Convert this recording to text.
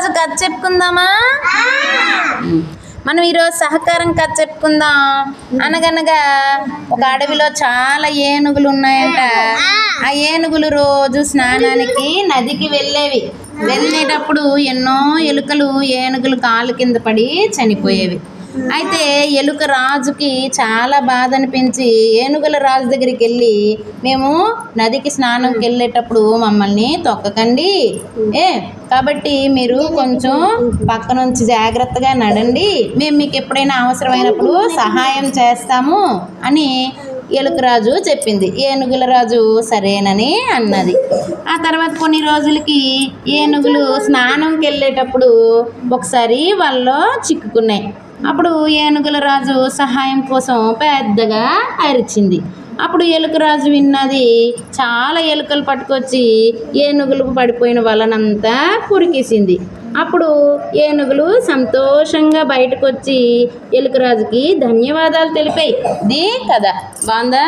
ఈరోజు కథ చెప్పుకుందామా? మనం ఈరోజు సహకారం కథ చెప్పుకుందాం. అనగనగా ఒక అడవిలో చాలా ఏనుగులు ఉన్నాయంట. ఆ ఏనుగులు రోజు స్నానానికి నదికి వెళ్ళేవి. వెళ్ళేటప్పుడు ఎన్నో ఎలుకలు ఏనుగులు కాలు కింద పడి చనిపోయేవి. అయితే ఎలుక రాజుకి చాలా బాధ అనిపించి ఏనుగుల రాజు దగ్గరికి వెళ్ళి మేము నదికి స్నానంకి వెళ్ళేటప్పుడు మమ్మల్ని తొక్కకండి. ఏ కాబట్టి మీరు కొంచెం పక్క నుంచి జాగ్రత్తగా నడండి. మేము మీకు ఎప్పుడైనా అవసరమైనప్పుడు సహాయం చేస్తాము అని ఎలుకరాజు చెప్పింది. ఏనుగుల రాజు సరేనని అన్నది. ఆ తర్వాత కొన్ని రోజులకి ఏనుగులు స్నానంకి వెళ్ళేటప్పుడు ఒకసారి వాళ్ళు చిక్కుకున్నాయి. అప్పుడు ఏనుగుల రాజు సహాయం కోసం పెద్దగా అరిచింది. అప్పుడు ఎలుకరాజు విన్నది. చాలా ఎలుకలు పట్టుకొచ్చి ఏనుగులు పడిపోయిన వలనంతా కురికేసింది అప్పుడు ఏనుగులు సంతోషంగా బయటకు వచ్చి ఎలుకరాజుకి ధన్యవాదాలు తెలిపాయి. ఇది కదా బాందా